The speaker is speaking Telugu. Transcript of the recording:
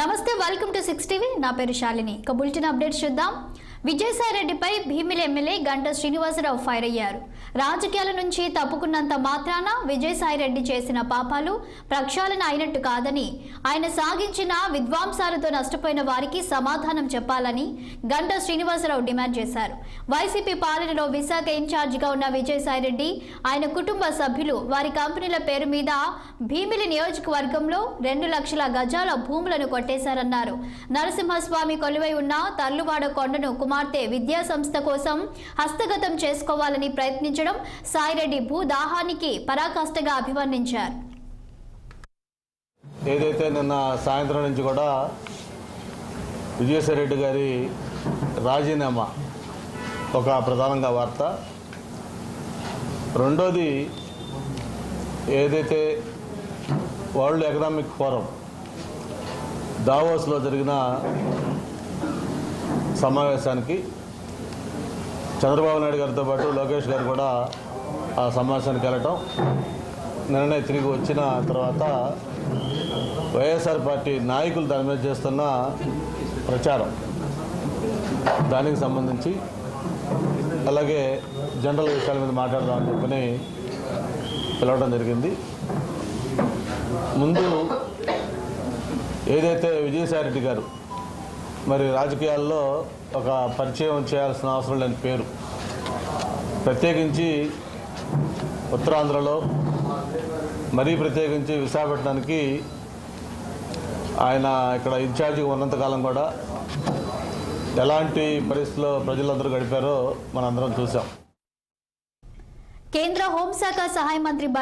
నమస్తే వెల్కమ్ టు సిక్స్ టీవీ నా పేరు శాలిని. ఇక బులెటిన్ అప్డేట్స్ చూద్దాం. విజయసాయిరెడ్డిపై భీమిలి ఎమ్మెల్యే గంట శ్రీనివాసరావు ఫైర్ అయ్యారు. రాజకీయాల నుంచి తప్పుకున్నంత మాత్రాన విజయసాయిరెడ్డి చేసిన పాపాలు ప్రక్షాళన అయినట్టు కాదని ఆయన సాగించిన విద్వాంసాలతో నష్టపోయిన వారికి సమాధానం చెప్పాలని గంట శ్రీనివాసరావు డిమాండ్ చేశారు. వైసీపీ పాలనలో విశాఖ ఇన్ఛార్జిగా ఉన్న విజయసాయిరెడ్డి ఆయన కుటుంబ సభ్యులు వారి కంపెనీల పేరు మీద భీమిలి నియోజకవర్గంలో రెండు లక్షల గజాల భూములను కొట్టేశారన్నారు. నరసింహస్వామి కొలువై ఉన్న తర్లువాడ కొండను కుమార్తె విద్యా సంస్థ కోసం హస్తగతం చేసుకోవాలని ప్రయత్నించారు ప్రయత్నించడం సాయిరెడ్డి భూదాహానికి పరాకాష్ఠగా అభివర్ణించారు. ఏదైతే నిన్న సాయంత్రం నుంచి కూడా విజయసాయిరెడ్డి గారి రాజీనామా ఒక ప్రధానంగా వార్త. రెండోది ఏదైతే వరల్డ్ ఎకనామిక్ ఫోరం దావోస్లో జరిగిన సమావేశానికి చంద్రబాబు నాయుడు గారితో పాటు లోకేష్ గారు కూడా ఆ సమావేశానికి వెళ్ళటం. నిన్ననే తిరిగి వచ్చిన తర్వాత వైఎస్ఆర్ పార్టీ నాయకులు దాని మీద చేస్తున్న ప్రచారం. దానికి సంబంధించి అలాగే జనరల్ విషయాల మీద మాట్లాడదామని చెప్పని పిలవడం జరిగింది. ముందు ఏదైతే విజయసాయిరెడ్డి గారు మరి రాజకీయాల్లో ఒక పరిచయం చేయాల్సిన అవసరం లేని పేరు. ప్రత్యేకించి ఉత్తరాంధ్రలో మరీ ప్రత్యేకించి విశాఖపట్నానికి ఆయన ఇక్కడ ఇన్ఛార్జిగా ఉన్నంతకాలం కూడా ఎలాంటి పరిస్థితుల్లో ప్రజలందరూ గడిపారో మనందరం చూసాం కేంద్ర హోంశాఖ సహాయ మంత్రి బండి